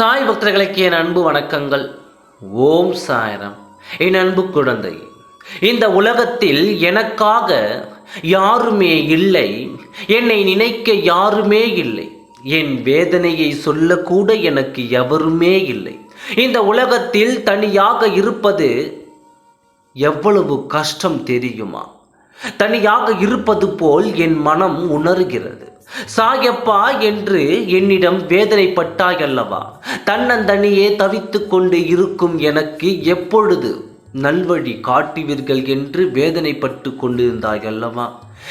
சாய் பக்தர்களுக்கு என் அன்பு வணக்கங்கள். ஓம் சாயரம். என் அன்பு குழந்தை இந்த உலகத்தில் எனக்காக யாருமே இல்லை. என்னை நினைக்க யாருமே இல்லை. என் வேதனையை சொல்லக்கூட எனக்கு எவருமே இல்லை. இந்த உலகத்தில் தனியாக இருப்பது எவ்வளவு கஷ்டம் தெரியுமா? தனியாக இருப்பது போல் என் மனம் உணர்கிறது. சாயப்பா என்று என்னிடம் வேதனைப்பட்டாயல்லவா? தன்னந்தனியே தவித்து கொண்டு இருக்கும் எனக்கு எப்பொழுது நல்வழி காட்டுவீர்கள் என்று வேதனைப்பட்டு கொண்டிருந்தாயல்லவா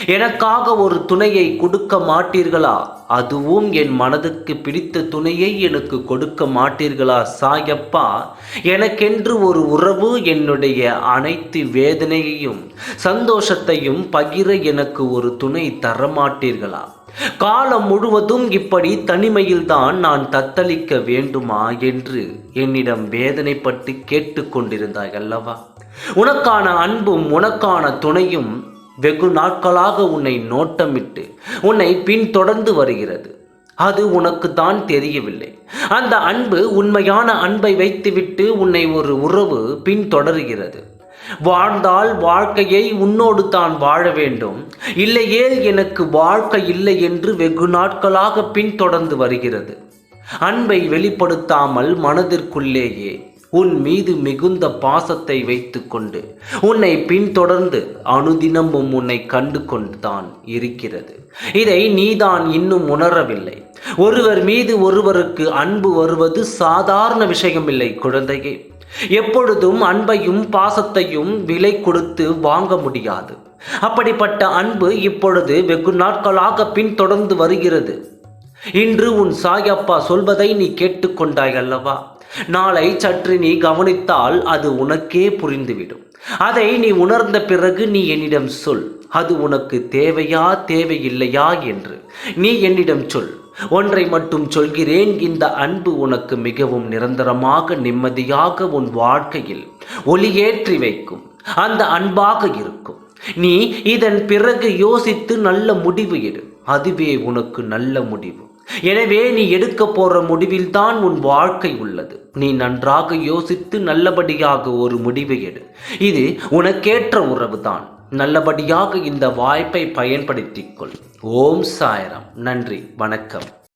எனக்காக ஒரு துணையை கொடுக்க மாட்டீர்களா? அதுவும் என் மனதுக்கு பிடித்த துணையை எனக்கு கொடுக்க மாட்டீர்களா சாயப்பா? எனக்கென்று ஒரு உறவு என்னுடைய அனைத்து வேதனையையும் சந்தோஷத்தையும் பகிர எனக்கு ஒரு துணை தரமாட்டீர்களா? காலம் முழுவதும் இப்படி தனிமையில்தான் நான் தத்தளிக்க வேண்டுமா என்று என்னிடம் வேதனைப்பட்டு கேட்டுக்கொண்டிருந்தாய் அல்லவா? உனக்கான அன்பும் உனக்கான துணையும் வெகு நாட்களாக உன்னை நோட்டமிட்டு உன்னை பின்தொடர்ந்து வருகிறது. அது உனக்கு தான் தெரியவில்லை. அந்த அன்பு உண்மையான அன்பை வைத்துவிட்டு உன்னை ஒரு உறவு பின்தொடர்கிறது. வாழ்ந்தால் வாழ்க்கையை உன்னோடு தான் வாழ வேண்டும். இல்லையே எனக்கு வாழ்க்கை இல்லை என்று வெகு நாட்களாக பின்தொடர்ந்து வருகிறது. அன்பை வெளிப்படுத்தாமல் மனதிற்குள்ளேயே உன் மீது மிகுந்த பாசத்தை வைத்துக்கொண்டு உன்னை பின்தொடர்ந்து அனுதினமும் உன்னை கண்டு கொண்டுதான் இருக்கிறது. இதை நீதான் இன்னும் உணரவில்லை. ஒருவர் மீது ஒருவருக்கு அன்பு வருவது சாதாரண விஷயமில்லை குழந்தையே. எப்பொழுதும் அன்பையும் பாசத்தையும் விலை கொடுத்து வாங்க முடியாது. அப்படிப்பட்ட அன்பு இப்பொழுது வெகு நாட்களாக பின்தொடர்ந்து வருகிறது. இன்று உன் சாயப்பா சொல்வதை நீ கேட்டுக்கொண்டாய் அல்லவா? நாளை சற்று நீ கவனித்தால் அது உனக்கே புரிந்துவிடும். அதை நீ உணர்ந்த பிறகு நீ என்னிடம் சொல். அது உனக்கு தேவையா தேவையில்லையா என்று. நீ என்னிடம் சொல். ஒன்றை மட்டும் சொல்கிறேன். இந்த அன்பு உனக்கு மிகவும் நிரந்தரமாக நிம்மதியாக உன் வாழ்க்கையில் ஒளியேற்றி வைக்கும். அந்த அன்பாக இருக்கும். நீ இதன் பிறகு யோசித்து நல்ல முடிவு எடு. அதுவே உனக்கு நல்ல முடிவு. எனவே நீ எடுக்க போற முடிவில்தான் உன் வாழ்க்கை உள்ளது. நீ நன்றாக யோசித்து நல்லபடியாக ஒரு முடிவை எடு. இது உனக்கேற்ற உறவுதான். நல்லபடியாக இந்த வாய்ப்பை பயன்படுத்திக் கொள். ஓம் சாயரம். நன்றி. வணக்கம்.